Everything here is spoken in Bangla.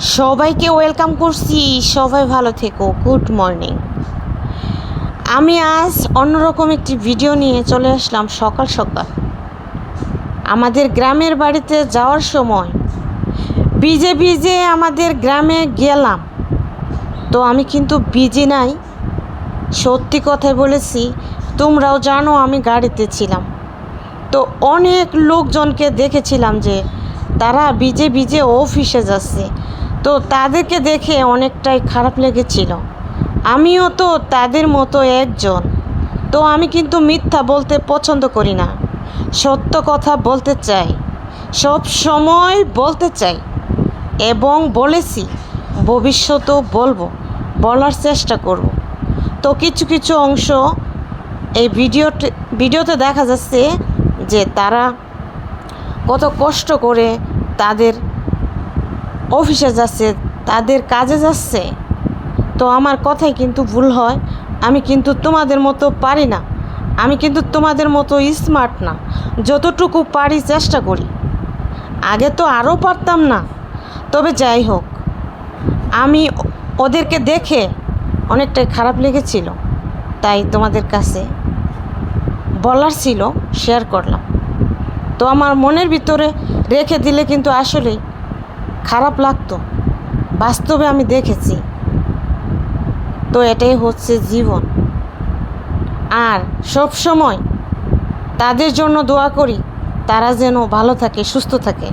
সবাইকে ওয়েলকাম করছি। সবাই ভালো থেকো। Good morning. আমি আজ অন্যরকম একটি ভিডিও নিয়ে চলে আসলাম সকাল সকাল। আমাদের গ্রামের বাড়িতে যাওয়ার সময় ভিজে ভিজে আমাদের গ্রামে গেলাম, তো আমি কিন্তু ভিজে নাই। সত্যি কথাই বলেছি, তোমরাও জানো আমি গাড়িতে ছিলাম। তো অনেক লোকজনকে দেখেছিলাম যে তারা ভিজে ভিজে অফিসে যাচ্ছে। তো তাদেরকে দেখে অনেকটাই খারাপ লেগেছিল। আমিও তো তাদের মতো একজন। তো আমি কিন্তু মিথ্যা বলতে পছন্দ করি না। সত্য কথা বলতে চাই। সব সময় বলতে চাই। এবং বলেছি, ভবিষ্যতেও বলব, বলার চেষ্টা করব। তো কিছু কিছু অংশ এই ভিডিওতে ভিডিওতে দেখা যাচ্ছে যে তারা কত কষ্ট করে তাদের অফিসে যাচ্ছে, তাদের কাজে যাচ্ছে। তো আমার কথাই কিন্তু ভুল হয়। আমি কিন্তু তোমাদের মতো পারি না। আমি কিন্তু তোমাদের মতো স্মার্ট না। যতটুকু পারি চেষ্টা করি। আগে তো আরও পারতাম না। তবে যাই হোক, আমি ওদেরকে দেখে অনেকটাই খারাপ লেগেছিল। তাই তোমাদের কাছে বলার ছিল শেয়ার করলাম। তো আমার মনের ভিতরে রেখে দিলে কিন্তু আসলেই খারাপ লাগতো। বাস্তবে আমি দেখেছি। তো এটাই হচ্ছে জীবন। আর সব সময় তাদের জন্য দোয়া করি, তারা যেন ভালো থাকে, সুস্থ থাকে।